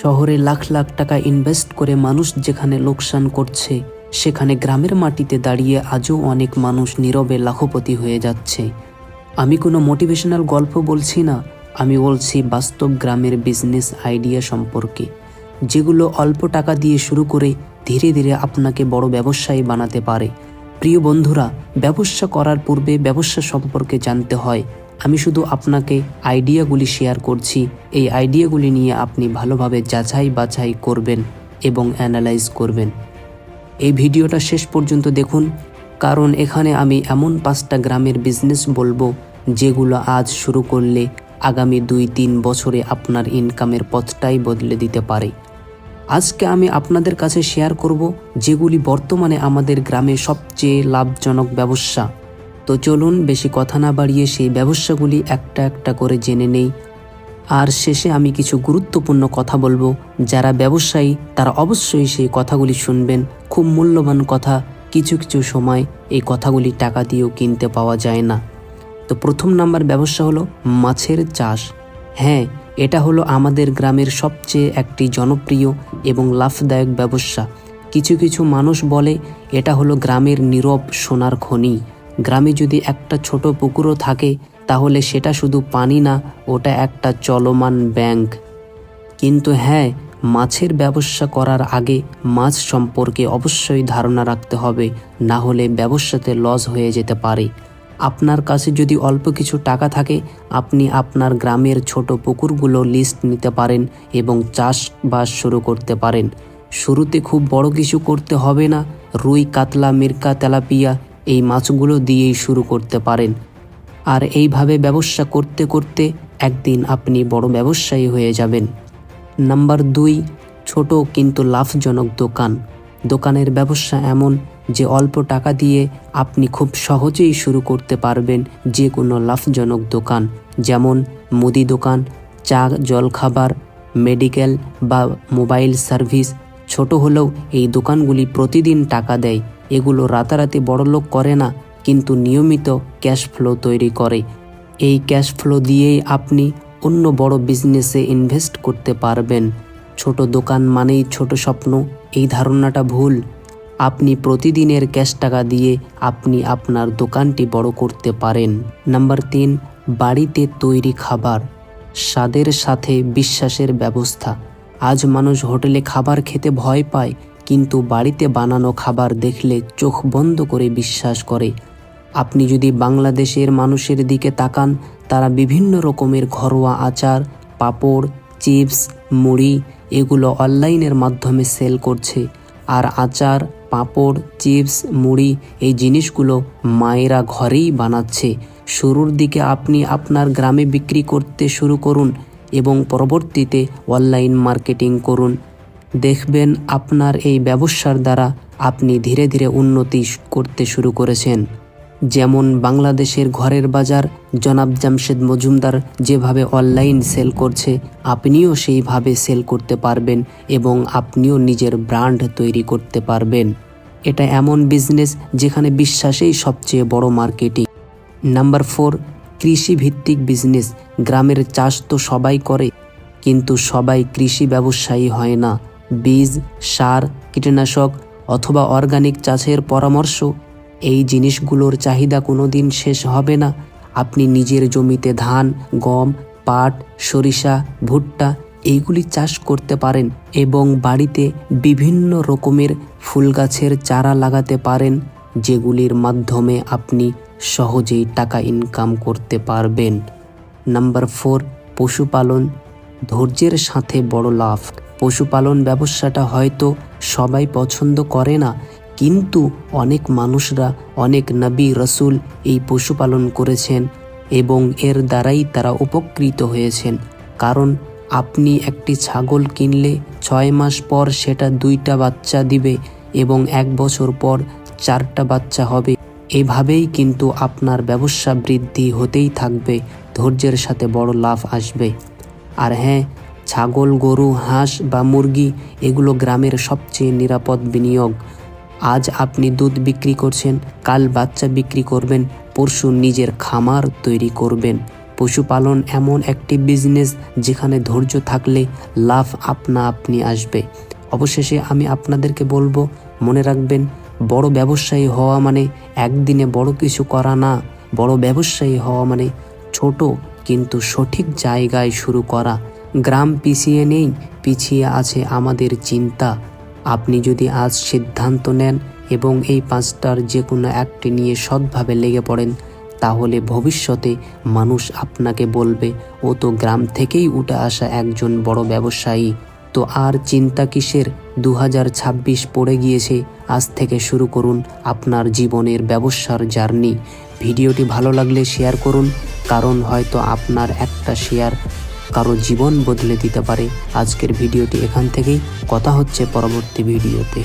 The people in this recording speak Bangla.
শহরে লাখ লাখ টাকা ইনভেস্ট করে মানুষ যেখানে লোকসান করছে, সেখানে গ্রামের মাটিতে দাঁড়িয়ে আজও অনেক মানুষ নীরবে লাখপতি হয়ে যাচ্ছে। আমি কোনো মোটিভেশনাল গল্প বলছি না, আমি বলছি বাস্তব গ্রামের বিজনেস আইডিয়া সম্পর্কে। যেগুলো অল্প টাকা দিয়ে শুরু করে ধীরে ধীরে আপনাকে বড় ব্যবসায়ী বানাতে পারে। প্রিয় বন্ধুরা, ব্যবসা করার পূর্বে ব্যবসা সম্পর্কে জানতে হয় আমি শুধু আপনাকে আইডিয়াগুলি শেয়ার করছি। এই আইডিয়াগুলি নিয়ে আপনি ভালোভাবে যাচাই বাছাই করবেন এবং অ্যানালাইজ করবেন। এই ভিডিওটা শেষ পর্যন্ত দেখুন, কারণ এখানে আমি এমন পাঁচটা গ্রামের বিজনেস বলব, যেগুলো আজ শুরু করলে আগামী দুই তিন বছরে আপনার ইনকামের পথটাই বদলে দিতে পারে। আজকে আমি আপনাদের কাছে শেয়ার করব, যেগুলি বর্তমানে আমাদের গ্রামে সবচেয়ে লাভজনক ব্যবসা। তো চলুন বেশি কথা না বাড়িয়ে সেই ব্যবসাগুলি একটা একটা করে জেনে নেই। আর শেষে আমি কিছু গুরুত্বপূর্ণ কথা বলব। যারা ব্যবসায়ী, তারা অবশ্যই সেই কথাগুলি শুনবেন। খুব মূল্যবান কথা, কিছু কিছু সময় এই কথাগুলি টাকা দিয়েও কিনতে পাওয়া যায় না। তো প্রথম নাম্বার ব্যবসা হলো মাছের চাষ। হ্যাঁ এটা হলো আমাদের গ্রামের সবচেয়ে একটি জনপ্রিয় এবং লাভদায়ক ব্যবসা। কিছু কিছু মানুষ বলে, এটা হলো গ্রামের নীরব সোনার খনি। গ্রামে যদি একটা ছোট পুকুরও থাকে, তাহলে সেটা শুধু পানি না, ওটা একটা চলমান ব্যাংক। কিন্তু হ্যাঁ মাছের ব্যবসা করার আগে মাছ সম্পর্কে অবশ্যই ধারণা রাখতে হবে, না হলে ব্যবসাতে লস হয়ে যেতে পারে। আপনার কাছে যদি অল্প কিছু টাকা থাকে, আপনি আপনার গ্রামের ছোট পুকুরগুলো লিস্ট নিতে পারেন এবং চাষবাস শুরু করতে পারেন। শুরুতে খুব বড় কিছু করতে হবে না, রুই, কাতলা, মির্কা, তেলাপিয়া এই মাছগুলো দিয়েই শুরু করতে পারেন। আর এইভাবে ব্যবসা করতে করতে একদিন আপনি বড় ব্যবসায়ী হয়ে যাবেন। নাম্বার দুই, ছোট কিন্তু লাভজনক দোকান। দোকানের ব্যবসা এমন যে অল্প টাকা দিয়ে আপনি খুব সহজেই শুরু করতে পারবেন যে কোনো লাভজনক দোকান, যেমন মুদি দোকান, চা, জলখাবার, মেডিকেল বা মোবাইল সার্ভিস ছোট হলেও এই দোকানগুলি প্রতিদিন টাকা দেয়। এগুলো রাতারাতি বড়লোক করে না, কিন্তু নিয়মিত ক্যাশ ফ্লো তৈরি করে। এই ক্যাশ ফ্লো দিয়েই আপনি অন্য বড় বিজনেসে ইনভেস্ট করতে পারবেন। ছোট দোকান মানেই ছোট স্বপ্ন, এই ধারণাটা ভুল। আপনি প্রতিদিনের ক্যাশ টাকা দিয়ে আপনি আপনার দোকানটি বড় করতে পারেন। নাম্বার তিন, বাড়িতে তৈরি খাবার। স্বাদের সাথে বিশ্বাসের ব্যবস্থা। আজ মানুষ হোটেলে খাবার খেতে ভয় পায়, কিন্তু বাড়িতে বানানো খাবার দেখলে চোখ বন্ধ করে বিশ্বাস করে। আপনি যদি বাংলাদেশের মানুষের দিকে তাকান, তারা বিভিন্ন রকমের ঘরোয়া আচার, পাঁপড়, চিপস, মুড়ি এগুলো অনলাইনের মাধ্যমে সেল করছে। আর আচার, পাঁপড়, চিপস, মুড়ি এই জিনিসগুলো মায়েরা ঘরেই বানাচ্ছে। শুরুর দিকে আপনি আপনার গ্রামে বিক্রি করতে শুরু করুন এবং পরবর্তীতে অনলাইন মার্কেটিং করুন। দেখবেন আপনার এই ব্যবসার দ্বারা আপনি ধীরে ধীরে উন্নতি করতে শুরু করেছেন। যেমন বাংলাদেশের ঘরের বাজার, জনাব জামশেদ মজুমদার যেভাবে অনলাইন সেল করছে, আপনিও সেইভাবে সেল করতে পারবেন এবং আপনিও নিজের ব্র্যান্ড তৈরি করতে পারবেন। এটা এমন বিজনেস যেখানে বিশ্বাসেই সবচেয়ে বড় মার্কেটিং। নাম্বার ফোর কৃষিভিত্তিক বিজনেস, গ্রামের চাষ তো সবাই করে, কিন্তু সবাই কৃষি ব্যবসায়ী হয় না। বীজ, সার, কীটনাশক অথবা অর্গানিক চাষের পরামর্শ, এই জিনিসগুলোর চাহিদা কোনো দিন শেষ হবে না। আপনি নিজের জমিতে ধান, গম, পাট, সরিষা, ভুট্টা এইগুলি চাষ করতে পারেন এবং বাড়িতে বিভিন্ন রকমের ফুল গাছের চারা লাগাতে পারেন, যেগুলির মাধ্যমে আপনি সহজেই টাকা ইনকাম করতে পারবেন। নাম্বার ফোর পশুপালন। ধৈর্যের সাথে বড় লাভ। পশুপালন ব্যবসাটা হয়তো সবাই পছন্দ করে না, কিন্তু অনেক মানুষরা, অনেক নবী রসুল এই পশুপালন করেছেন এবং এর দ্বারাই তারা উপকৃত হয়েছেন। কারণ আপনি একটি ছাগল কিনলে ছয় মাস পর সেটা দুইটা বাচ্চা দিবে এবং এক বছর পর চারটা বাচ্চা হবে। এভাবেই কিন্তু আপনার ব্যবসা বৃদ্ধি হতেই থাকবে, ধৈর্যের সাথে বড় লাভ আসবে। আর হ্যাঁ ছাগল, গরু, হাঁস বা মুরগি, এগুলো গ্রামের সবচেয়ে নিরাপদ বিনিয়োগ। আজ আপনি দুধ বিক্রি করছেন, কাল বাচ্চা বিক্রি করবেন, পরশু নিজের খামার তৈরি করবেন। পশুপালন এমন একটি বিজনেস যেখানে ধৈর্য থাকলে লাভ আপনা আপনি আসবে। অবশেষে আমি আপনাদেরকে বলব, মনে রাখবেন বড় ব্যবসায়ী হওয়া মানে একদিনে বড় কিছু করা না, বড় ব্যবসায়ী হওয়া মানে ছোট কিন্তু সঠিক জায়গায় শুরু করা। গ্রাম পিছিয়ে নেই, পিছিয়ে আছে আমাদের চিন্তা। আপনি যদি আজ সিদ্ধান্ত নেন এবং এই পাঁচটার যে কোনো একটি নিয়ে সৎভাবে লেগে পড়েন, তাহলে ভবিষ্যতে মানুষ আপনাকে বলবে, ও তো গ্রাম থেকেই উঠে আসা একজন বড় ব্যবসায়ী। তো আর চিন্তা কিসের? দু হাজার ছাব্বিশ পড়ে গিয়েছে। আজ থেকে শুরু করুন আপনার জীবনের ব্যবসার জার্নি। ভিডিওটি ভালো লাগলে শেয়ার করুন, কারণ হয়তো আপনার একটা শেয়ার কারও জীবন বদলে দিতে পারে। আজকের ভিডিওটি এখান থেকেই। কথা হচ্ছে পরবর্তী ভিডিওতে।